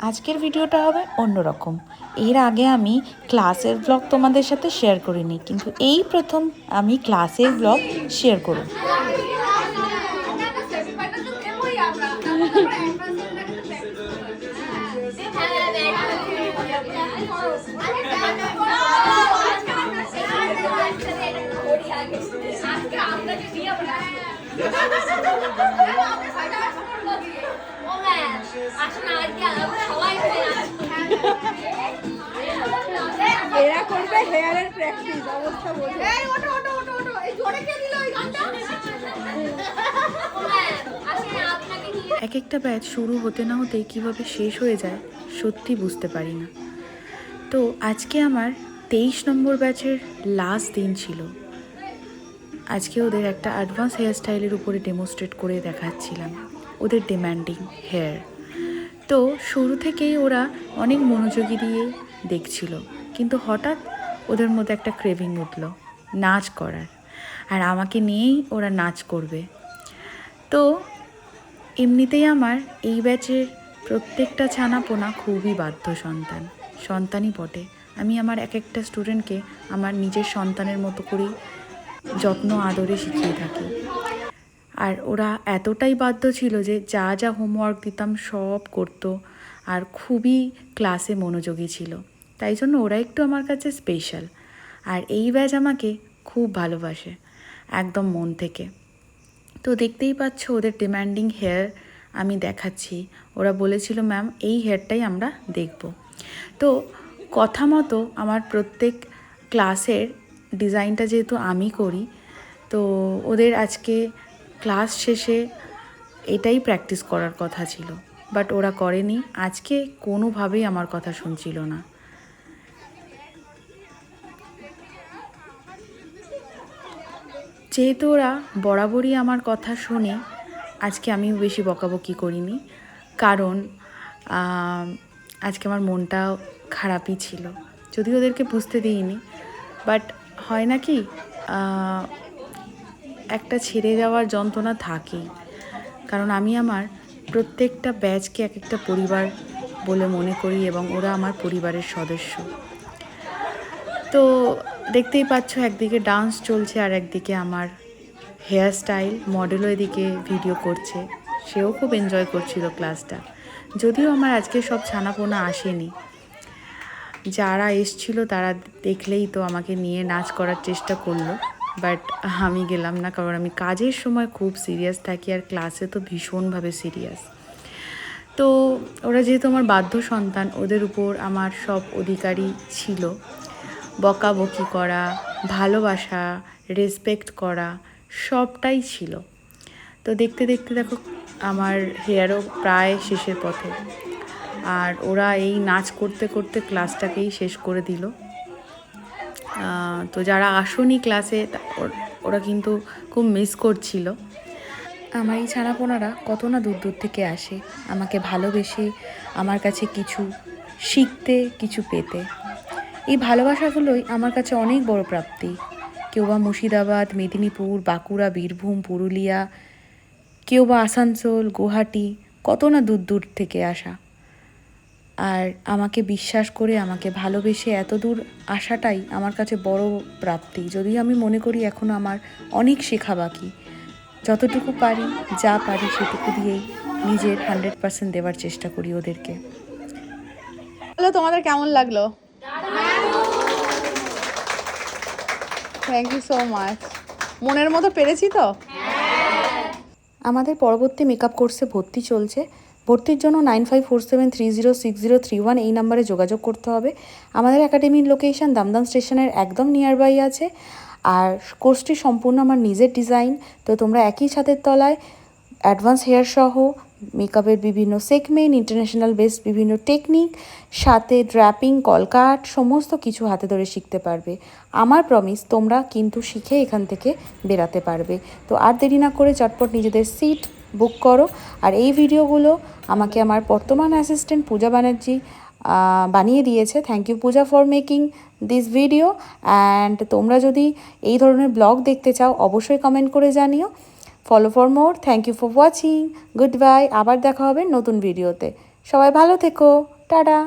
আজকের ভিডিওটা হবে অন্যরকম। এর আগে আমি ক্লাসের ব্লগ তোমাদের সাথে শেয়ার করিনি, কিন্তু এই প্রথম আমি ক্লাসের ব্লগ শেয়ার করব। এরা করবে হেয়ারের প্র্যাকটিস অবস্থা বোঝো। এই ওঠো ওঠো ওঠো ওঠো এই জোরে কে দিল এই গানটা? এক একটা ব্যাচ শুরু হতে না হতেই কীভাবে শেষ হয়ে যায় সত্যি বুঝতে পারি না। তো আজকে আমার তেইশ নম্বর ব্যাচের লাস্ট দিন ছিল। আজকে ওদের একটা অ্যাডভান্স হেয়ার স্টাইলের উপরে ডেমোস্ট্রেট করে দেখাচ্ছিলাম। ওদের ডিম্যান্ডিং হেয়ার তো শুরু থেকেই ওরা অনেক মনোযোগী দিয়ে দেখছিল। কিন্তু হঠাৎ ওদের মধ্যে একটা ক্রেভিং উঠল, নাচ করার। আর আমাকে নিয়েই ওরা নাচ করবে। তো এমনিতেই আমার এই ব্যাচের প্রত্যেকটা ছানাপোনা খুবই বাধ্য সন্তান সন্তানই বটে। আমি আমার এক একটা স্টুডেন্টকে আমার নিজের সন্তানের মতো করেই যত্ন, আদরে শিখিয়ে থাকি। আর ওরা এতটাই বাধ্য ছিল যে যা যা হোমওয়ার্ক দিতাম সব করতো আর খুবই ক্লাসে মনোযোগী ছিল। তাই জন্য ওরা একটু আমার কাছে স্পেশাল আর এই ব্যাচ আমাকে খুব ভালোবাসে, একদম মন থেকে। তো দেখতেই পাচ্ছ ওদের ডিম্যান্ডিং হেয়ার আমি দেখাচ্ছি। ওরা বলেছিল ম্যাম এই হেয়ারটাই আমরা দেখব। তো কথা মতো আমার প্রত্যেক ক্লাসের ডিজাইনটা যেহেতু আমি করি, তো ওদের আজকে ক্লাস শেষে এটাই প্র্যাকটিস করার কথা ছিল। বাট ওরা করেনি। আজকে কোনোভাবেই আমার কথা শুনছিল না। যেহেতু ওরা বরাবরই আমার কথা শুনে, আজকে আমি বেশি বকাবকি করিনি। কারণ আজকে আমার মনটা খারাপই ছিল। যদি ওদেরকে বুঝতে দিইনি। বাট হয় না কি একটা ছেড়ে যাওয়ার যন্ত্রণা থাকেই। কারণ আমি আমার প্রত্যেকটা ব্যাচকে এক একটা পরিবার বলে মনে করি এবং ওরা আমার পরিবারের সদস্য। তো দেখতেই পাচ্ছ একদিকে ডান্স চলছে আর একদিকে আমার হেয়ার স্টাইল মডেলও এদিকে ভিডিও করছে। সেও খুব এনজয় করছিল ক্লাসটা যদিও আমার আজকে সব ছানাপোনা আসেনি। যারা এসছিল তারা দেখলেই তো আমাকে নিয়ে নাচ করার চেষ্টা করল। বাট আমি গেলাম না, কারণ আমি কাজের সময় খুব সিরিয়াস থাকি আর ক্লাসে তো ভীষণভাবে সিরিয়াস। তো ওরা যেহেতু আমার বাধ্য সন্তান, ওদের উপর আমার সব অধিকারই ছিল। বকাবকি করা, ভালোবাসা রেসপেক্ট করা, সবটাই ছিল। তো দেখতে দেখতে দেখো, আমার হেয়ারও প্রায় শেষের পথে। আর ওরা এই নাচ করতে করতে ক্লাসটাকেই শেষ করে দিল। তো যারা আসনি ক্লাসে ওর- কিন্তু খুব মিস করছিল। আমার এই ছানাপোনারা কত না দূর দূর থেকে আসে, আমাকে ভালোবেসে আমার কাছে কিছু শিখতে, কিছু পেতে। এই ভালোবাসাগুলোই আমার কাছে অনেক বড় প্রাপ্তি। কেউ বা মুর্শিদাবাদ, মেদিনীপুর, বাঁকুড়া, বীরভূম, পুরুলিয়া, কেউ বা আসানসোল, গুয়াহাটি, কত না দূর দূর থেকে আসা। আর আমাকে বিশ্বাস করে আমাকে ভালোবেসে এত দূর আসাটাই আমার কাছে বড় প্রাপ্তি। যদিও আমি মনে করি এখনও আমার অনেক শেখা বাকি যতটুকু পারি যা পারি সেটুকু দিয়েই নিজের হান্ড্রেড পার্সেন্ট দেওয়ার চেষ্টা করি ওদেরকে। বলো তোমাদের কেমন লাগল? থ্যাংক ইউ সো মাচ মনের মতো পেরেছি তো? আমাদের পরবর্তী মেকআপ কোর্সে ভর্তি চলছে। ভর্তির জন্য nine five four seven three zero six zero three one এই নাম্বারে যোগাযোগ করতে হবে। আমাদের একাডেমির লোকেশন দামদাম স্টেশনের একদম নিয়ার বাই আছে। আর কোর্সটি সম্পূর্ণ আমার নিজের ডিজাইন তো তোমরা একই ছাদের তলায় অ্যাডভান্স হেয়ার সহ মেকআপের বিভিন্ন সেগমেন্ট ইন্টারন্যাশনাল বেস্ট বিভিন্ন টেকনিক সাথে ড্র্যাপিং কলকাট সমস্ত কিছু হাতে ধরে শিখতে পারবে। আমার প্রমিস তোমরা কিন্তু শিখে এখান থেকে বেরাতে পারবে। তো আর দেরি না করে চটপট নিজেদের সিট বুক করো। আর এই ভিডিওগুলো আমাকে আমার বর্তমান অ্যাসিস্ট্যান্ট পূজা ব্যানার্জি বানিয়ে দিয়েছে। Thank you Puja for making this video and তোমরা যদি এই ধরনের ব্লগ দেখতে চাও, অবশ্যই কমেন্ট করে জানিও। Follow for more thank you for watching good bye আবার দেখা হবে নতুন ভিডিওতে সবাই ভালো থেকো। টাটা।